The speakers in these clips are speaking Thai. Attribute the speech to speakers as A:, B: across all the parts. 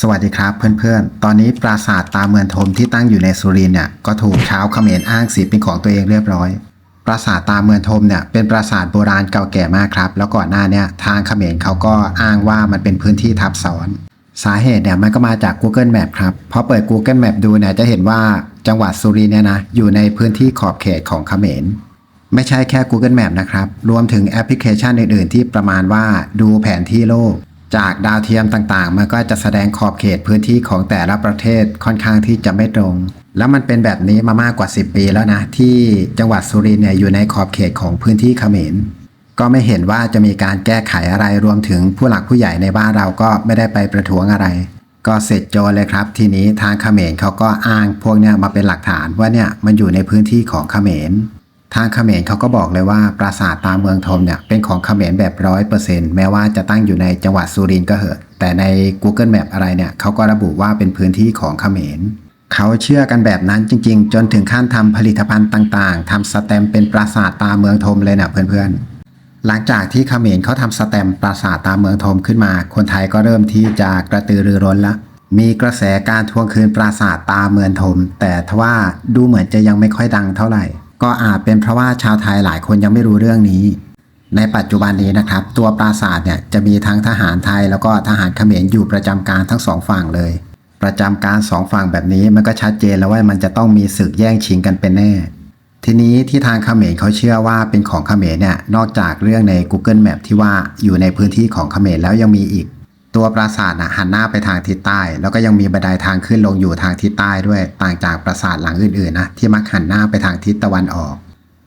A: สวัสดีครับเพื่อนๆ ตอนนี้ปราสาทตาเมืองทมที่ตั้งอยู่ในสุรินเนี่ยก็ถูกชาวเขมรอ้างสิทธิ์เป็นของตัวเองเรียบร้อย ปราสาทตาเมืองทมเนี่ยเป็นปราสาทโบราณเก่าแก่มากครับ แล้วก่อนหน้าเนี่ยทางเขมรเขาก็อ้างว่ามันเป็นพื้นที่ทับซ้อน สาเหตุเนี่ยมันก็มาจาก Google Map ครับพอเปิด Google Map ดูเนี่ยจะเห็นว่าจังหวัดสุรินเนี่ยนะอยู่ในพื้นที่ขอบเขตของเขมรไม่ใช่แค่ Google Map นะครับ รวมถึงแอปพลิเคชันอื่น ๆ ที่ประมาณว่าดูแผนที่โลก จากดาวเทียมต่างๆ มันก็จะแสดงขอบเขตพื้นที่ของแต่ละประเทศค่อนข้างที่จะไม่ตรง แล้วมันเป็นแบบนี้มามากกว่า 10 ปีแล้วนะ ที่จังหวัดสุรินทร์เนี่ยอยู่ในขอบเขตของพื้นที่เขมร ก็ไม่เห็นว่าจะมีการแก้ไขอะไรรวมถึงผู้หลักผู้ใหญ่ในบ้านเราก็ไม่ได้ไปประท้วงอะไร ก็เสร็จโจเลยครับ ทีนี้ทางเขมรเขาก็อ้างพวกเนี้ยมาเป็นหลักฐานว่าเนี่ยมันอยู่ในพื้นที่ของเขมร ทางเขมรเขาก็บอกเลยว่าปราสาทตาเมืองทมเนี่ยเป็นของเขมรแบบร้อยเปอร์เซ็นต์แม้ว่าจะตั้งอยู่ในจังหวัดสุรินทร์ก็เหอะ แต่ใน Google Map อะไรเนี่ยเขาก็ระบุว่าเป็นพื้นที่ของเขมรเขาเชื่อกันแบบนั้นจริง ๆ จนถึงขั้นทำผลิตภัณฑ์ต่างๆทำสแตมเป็นปราสาทตาเมืองทมเลยนะเพื่อนๆหลังจากที่เขมรเขาทำสแตมปราสาทตาเมืองทมขึ้นมา คนไทยก็เริ่มที่จะกระตือรือร้นละ มีกระแสการทวงคืนปราสาทตาเมืองทม แต่ทว่าดูเหมือนจะยังไม่ค่อยดังเท่าไหร่ ก็อาจเป็นเพราะว่าชาวไทยหลายคนยังไม่รู้เรื่องนี้ ในปัจจุบันนี้นะครับ ตัวปราสาทเนี่ยจะมีทั้งทหารไทยแล้วก็ทหารเขมรอยู่ประจำการทั้งสองฝั่งเลย ประจำการสองฝั่งแบบนี้มันก็ชัดเจนแล้วว่ามันจะต้องมีศึกแย่งชิงกันเป็นแน่ ทีนี้ที่ทางเขมรเขาเชื่อว่าเป็นของเขมรเนี่ยนอกจากเรื่องใน Google Map ที่ว่าอยู่ในพื้นที่ของเขมรแล้วยังมีอีก ตัวปราสาทนะหันหน้าไปทางทิศใต้ แล้วก็ยังมีบันไดทางขึ้นลงอยู่ทางทิศใต้ด้วยต่างจากปราสาทหลังอื่นๆนะที่มักหันหน้าไปทางทิศตะวันออก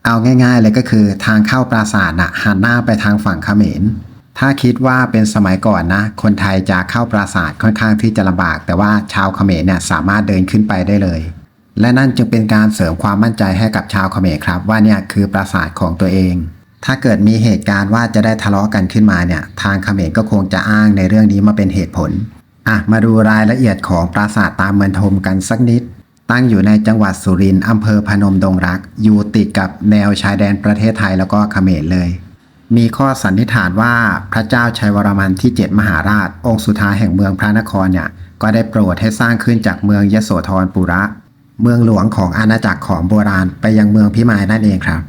A: เอาง่าย ๆ เลยก็คือทางเข้าปราสาทนะหันหน้าไปทางฝั่งเขมรถ้าคิดว่าเป็นสมัยก่อนนะ คนไทยจะเข้าปราสาทค่อนข้างที่จะลำบาก แต่ว่าชาวเขมรเนี่ยสามารถเดินขึ้นไปได้เลย และนั่นจึงเป็นการเสริมความมั่นใจให้กับชาวเขมรครับ ว่าเนี่ยคือปราสาทของตัวเอง ถ้าเกิดมีเหตุการณ์ว่าจะได้ทะเลาะกันขึ้นมาเนี่ยทางเขมรก็คงจะอ้างในเรื่องนี้มาเป็นเหตุผลอะมาดูรายละเอียดของปราสาทตามเมืองทมกันสักนิด ตั้งอยู่ในจังหวัดสุรินทร์อำเภอพนมดงรัก อยู่ติดกับแนวชายแดนประเทศไทยแล้วก็เขมรเลย มีข้อสันนิษฐานว่าพระเจ้าชัยวรมันที่ 7 มหาราช องค์สุดท้ายแห่งเมืองพระนครเนี่ยก็ได้โปรดให้สร้างขึ้นจากเมืองยโสธรปุระ เมืองหลวงของอาณาจักรของโบราณไปยังเมืองพิมายนั่นเองครับ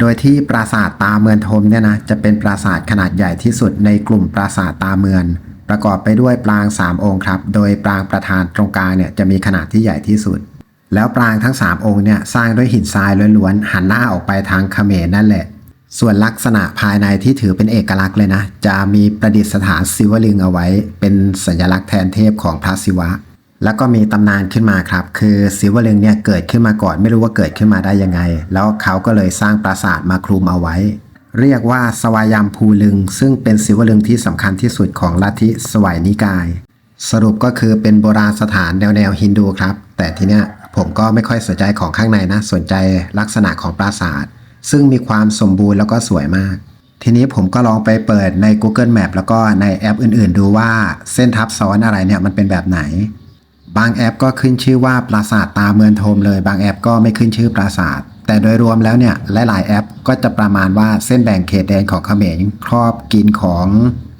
A: โดยที่ปราสาทตาเมืองทมเนี่ยนะจะเป็นปราสาทขนาดใหญ่ที่สุดในกลุ่มปราสาทตาเมืองประกอบไปด้วยปราง 3 องค์ครับ โดยปรางประธานตรงกลางเนี่ยจะมีขนาดที่ใหญ่ที่สุด แล้วปรางทั้ง 3 องค์เนี่ยสร้างด้วยหินทรายล้วนๆหันหน้าออกไปทางเขมรนั่นแหละ ส่วนลักษณะภายในที่ถือเป็นเอกลักษณ์เลยนะ จะมีประดิษฐานศิวลึงเอาไว้ เป็นสัญลักษณ์แทนเทพของพระศิวะ แล้วก็มีตำนานขึ้นมาครับ คือศิวลึงเนี่ยเกิดขึ้นมาก่อนไม่รู้ว่าเกิดขึ้นมาได้ยังไง แล้วเขาก็เลยสร้างปราสาทมาคลุมเอาไว้ เรียกว่าสวายามภูลึง ซึ่งเป็นศิวลึงที่สำคัญที่สุดของลัทธิสวายนิกาย สรุปก็คือเป็นโบราณสถานแนวแนวฮินดูครับ แต่ทีเนี้ยผมก็ไม่ค่อยสนใจของข้างในนะ สนใจลักษณะของปราสาท ซึ่งมีความสมบูรณ์แล้วก็สวยมากทีนี้ผมก็ลองไปเปิดใน Google Map แล้วก็ในแอปอื่น ๆ ดูว่าเส้นทับซ้อนอะไรเนี่ยมันเป็นแบบไหน บางแอปก็ขึ้นชื่อว่าปราสาทตาเมืองโทมเลย บางแอปก็ไม่ขึ้นชื่อปราสาท แต่โดยรวมแล้วเนี่ยหลายๆแอปก็จะประมาณว่าเส้นแบ่งเขตแดนของเขมรครอบกินของ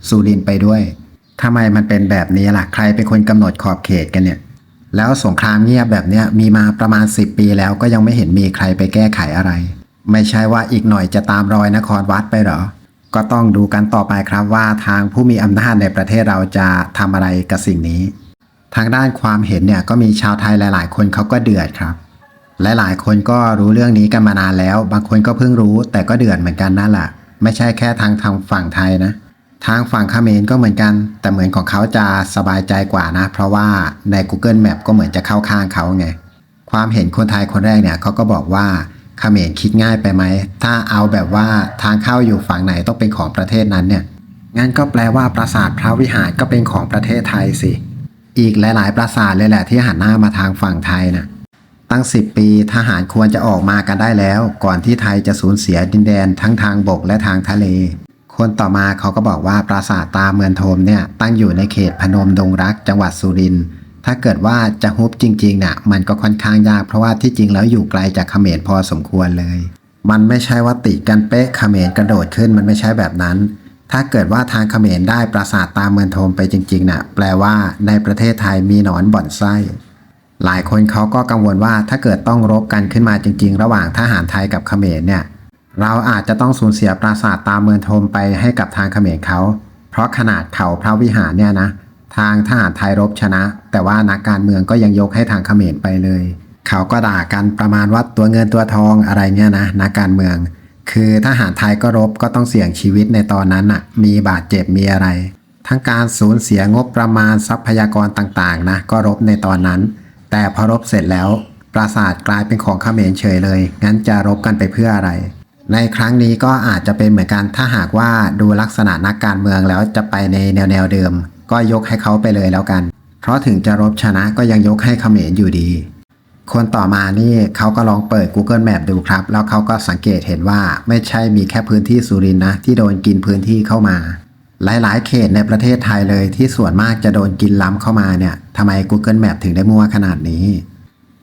A: สุรินไปด้วยทำไมมันเป็นแบบนี้ล่ะใครเป็นคนกำหนดขอบเขตกันเนี่ย แล้วสงครามเงียบแบบเนี้ยมีมาประมาณ 10 ปีแล้วก็ยังไม่เห็นมีใครไปแก้ไขอะไร ไม่ใช่ว่าอีกหน่อยจะตามรอยนครวัดไปหรอ ก็ต้องดูกันต่อไปครับว่าทางผู้มีอำนาจในประเทศเราจะทำอะไรกับสิ่งนี้ ทางด้านความเห็นเนี่ยก็มีชาวไทยหลาย ๆ คนเขาก็เดือดครับ หลายๆคนก็รู้เรื่องนี้กันมานานแล้ว บางคนก็เพิ่งรู้แต่ก็เดือดเหมือนกันนั่นแหละไม่ใช่แค่ทางทางฝั่งไทยนะ ทางฝั่งเขมรก็เหมือนกัน แต่เหมือนของเขาจะสบายใจกว่านะ เพราะว่าใน Google Map ก็เหมือนจะเข้าข้างเขาไงความเห็นคนไทยคนแรกเนี่ยเขาก็บอกว่าเขมรคิดง่ายไปไหม ถ้าเอาแบบว่าทางเข้าอยู่ฝั่งไหนต้องเป็นของประเทศนั้นเนี่ย งั้นก็แปลว่าปราสาทพระวิหารก็เป็นของประเทศไทยสิ อีกหลาย ๆ ปราสาทเลยแหละที่หันหน้ามาทางฝั่งไทยนะตั้ง 10 ปีทหารควรจะออกมากันได้แล้ว ก่อนที่ไทยจะสูญเสียดินแดนทั้งทางบกและทางทะเล คนต่อมาเขาก็บอกว่าปราสาทตาเมืองโทมเนี่ยตั้งอยู่ในเขตพนมดงรักจังหวัดสุรินทร์ถ้าเกิดว่าจะฮุบจริงๆน่ะมันก็ค่อนข้างยากเพราะว่าที่จริงแล้วอยู่ไกลจากเขมรพอสมควรเลย มันไม่ใช่ว่าติดกันเป๊ะเขมรกระโดดขึ้นมันไม่ใช่แบบนั้น ถ้าเกิดว่าทางเขมรได้ปราสาทตาเมืองโทมไปจริงๆน่ะแปลว่าในประเทศไทยมีหนอนบ่อนไส้หลายคนเขาก็กังวลว่าถ้าเกิดต้องรบกันขึ้นมาจริง ๆ ระหว่างทหารไทยกับเขมรเนี่ยเราอาจจะต้องสูญเสียปราสาทตาเมืองโทมไปให้กับทางเขมรเขา เพราะขนาดเขาพระวิหารเนี่ยนะ ทางทหารไทยรบชนะ แต่ว่านักการเมืองก็ยังยกให้ทางเขมรไปเลย เขาก็ด่ากันประมาณว่าตัวเงินตัวทองอะไรเนี่ยนะนักการเมือง คือทหารไทยก็รบก็ต้องเสี่ยงชีวิตในตอนนั้นน่ะมีบาดเจ็บมีอะไร ทั้งการสูญเสียงบประมาณทรัพยากรต่างๆนะก็รบในตอนนั้น แต่พอรบเสร็จแล้วปราสาทกลายเป็นของเขมรเฉยเลย งั้นจะรบกันไปเพื่ออะไร ในครั้งนี้ก็อาจจะเป็นเหมือนกันถ้าหากว่าดูลักษณะนักการเมืองแล้วจะไปในแนวแนวเดิม ก็ยกให้เขาไปเลยแล้วกัน เพราะถึงจะรบชนะก็ยังยกให้เขมรอยู่ดี คนต่อมานี่เขาก็ลองเปิด Google Map ดูครับ แล้วเขาก็สังเกตเห็นว่าไม่ใช่มีแค่พื้นที่สุรินนะ ที่โดนกินพื้นที่เข้ามา หลายๆ เขตในประเทศไทยเลยที่ส่วนมากจะโดนกินล้ำเข้ามาเนี่ยทำไม Google Map ถึงได้มั่วขนาดนี้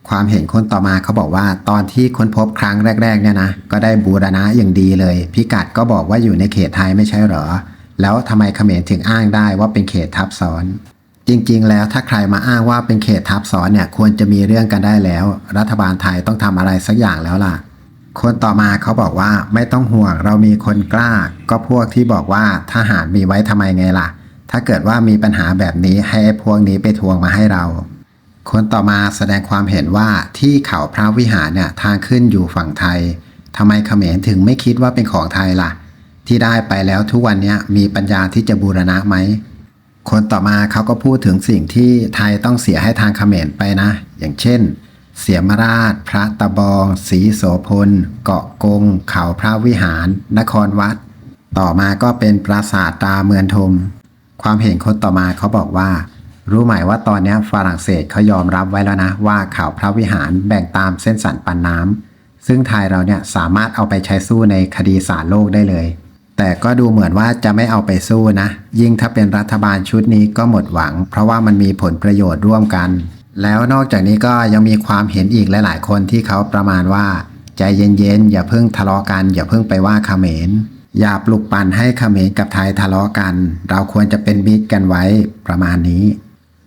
A: ความเห็นคนต่อมาเขาบอกว่าตอนที่ค้นพบครั้งแรก ๆ เนี่ยนะ ก็ได้บูรณะอย่างดีเลย พิกัดก็บอกว่าอยู่ในเขตไทยไม่ใช่เหรอ แล้วทำไมเขมรถึงอ้างได้ว่าเป็นเขตทับซ้อน จริงๆ แล้วถ้าใครมาอ้างว่าเป็นเขตทับซ้อนเนี่ยควรจะมีเรื่องกันได้แล้ว รัฐบาลไทยต้องทำอะไรสักอย่างแล้วล่ะ คนต่อมาเขาบอกว่าไม่ต้องห่วงเรามีคนกล้า ก็พวกที่บอกว่าทหารมีไว้ทำไมไงล่ะ ถ้าเกิดว่ามีปัญหาแบบนี้ให้พวกนี้ไปทวงมาให้เรา คนต่อมาแสดงความเห็นว่าที่เขาพระวิหารเนี่ยทางขึ้นอยู่ฝั่งไทยทำไมเขมรถึงไม่คิดว่าเป็นของไทยล่ะ ที่ได้ไปแล้วทุกวันนี้มีปัญญาที่จะบูรณะไหม คนต่อมาเขาก็พูดถึงสิ่งที่ไทยต้องเสียให้ทางเขมรไปนะ อย่างเช่น เสียมราช พระตะบองศรีโสพล เกาะกง เขาพระวิหาร นครวัด ต่อมาก็เป็นปราสาทตาเมืองทม ความเห็นคนต่อมาเขาบอกว่า รู้ไหมว่าตอนนี้ฝรั่งเศสเขายอมรับไว้แล้วนะ ว่าเขาพระวิหารแบ่งตามเส้นสันปันน้ำซึ่งไทยเราเนี่ยสามารถเอาไปใช้สู้ในคดีศาลโลกได้เลย แต่ก็ดูเหมือนว่าจะไม่เอาไปสู้นะ ยิ่งถ้าเป็นรัฐบาลชุดนี้ก็หมดหวัง เพราะว่ามันมีผลประโยชน์ร่วมกัน แล้วนอกจากนี้ก็ยังมีความเห็นอีกหลาย ๆ คนที่เขาประมาณว่า ใจเย็นๆอย่าเพิ่งทะเลาะกัน อย่าเพิ่งไปว่าเขมรอย่าปลุกปั่นให้เขมรกับไทยทะเลาะกัน เราควรจะเป็นมิตรกันไว้ประมาณนี้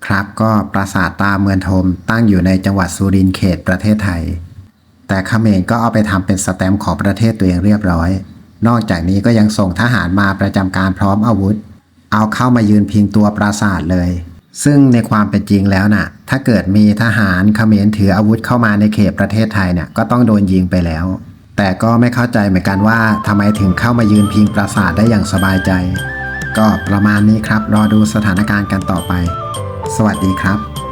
A: ครับก็ปราสาทตาเมืองทมตั้งอยู่ในจังหวัดสุรินทร์เขตประเทศไทย แต่เขมรก็เอาไปทำเป็นสแตมป์ของประเทศตัวเองเรียบร้อย นอกจากนี้ก็ยังส่งทหารมาประจำการพร้อมอาวุธ เอาเข้ามายืนพิงตัวปราสาทเลย ซึ่งในความเป็นจริงแล้วน่ะ ถ้าเกิดมีทหารเขมรถืออาวุธเข้ามาในเขตประเทศไทยเนี่ยก็ต้องโดนยิงไปแล้ว แต่ก็ไม่เข้าใจเหมือนกันว่าทำไมถึงเข้ามายืนพิงปราสาทได้อย่างสบายใจ ก็ประมาณนี้ครับ รอดูสถานการณ์กันต่อไป สวัสดีครับ